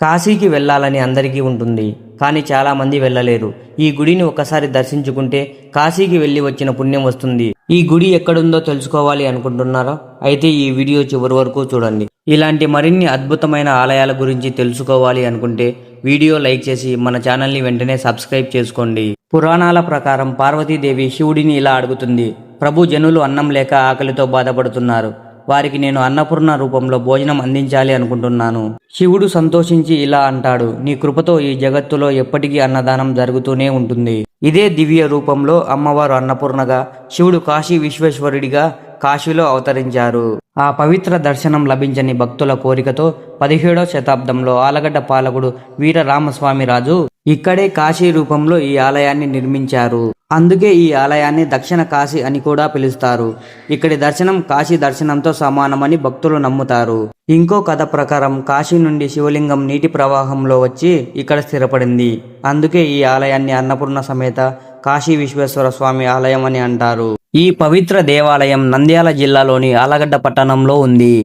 కాశీకి వెళ్ళాలని అందరికీ ఉంటుంది కానీ చాలామంది వెళ్ళలేరు. ఈ గుడిని ఒకసారి దర్శించుకుంటే కాశీకి వెళ్ళి వచ్చిన పుణ్యం వస్తుంది. ఈ గుడి ఎక్కడుందో తెలుసుకోవాలి అనుకుంటున్నారా? అయితే ఈ వీడియో చివరి వరకు చూడండి. ఇలాంటి మరిన్ని అద్భుతమైన ఆలయాల గురించి తెలుసుకోవాలి అనుకుంటే వీడియో లైక్ చేసి మన ఛానల్ని వెంటనే సబ్స్క్రైబ్ చేసుకోండి. పురాణాల ప్రకారం పార్వతీదేవి శివుడిని ఇలా అడుగుతుంది ప్రభు జనులు అన్నం లేక ఆకలితో బాధపడుతున్నారు. వారికి నేను అన్నపూర్ణ రూపంలో భోజనం అందించాలి అనుకుంటున్నాను. శివుడు సంతోషించి ఇలా అంటాడు నీ కృపతో ఈ జగత్తులో ఎప్పటికీ అన్నదానం జరుగుతూనే ఉంటుంది. ఇదే దివ్య రూపంలో అమ్మవారు అన్నపూర్ణగా శివుడు కాశీ విశ్వేశ్వరుడిగా కాశీలో అవతరించారు. ఆ పవిత్ర దర్శనం లభించని భక్తుల కోరికతో పదిహేడవ శతాబ్దంలో ఆలగడ్డ పాలకుడు వీర రామస్వామి రాజు ఇక్కడే కాశీ రూపంలో ఈ ఆలయాన్ని నిర్మించారు. అందుకే ఈ ఆలయాన్ని దక్షిణ కాశీ అని కూడా పిలుస్తారు. ఇక్కడి దర్శనం కాశీ దర్శనంతో సమానమని భక్తులు నమ్ముతారు. ఇంకో కథ ప్రకారం కాశీ నుండి శివలింగం నీటి ప్రవాహంలో వచ్చి ఇక్కడ స్థిరపడింది. అందుకే ఈ ఆలయాన్ని అన్నపూర్ణ సమేత కాశీ విశ్వేశ్వర స్వామి ఆలయం అని అంటారు. ఈ పవిత్ర దేవాలయం నంద్యాల జిల్లాలోని ఆలగడ్డ పట్టణంలో ఉంది.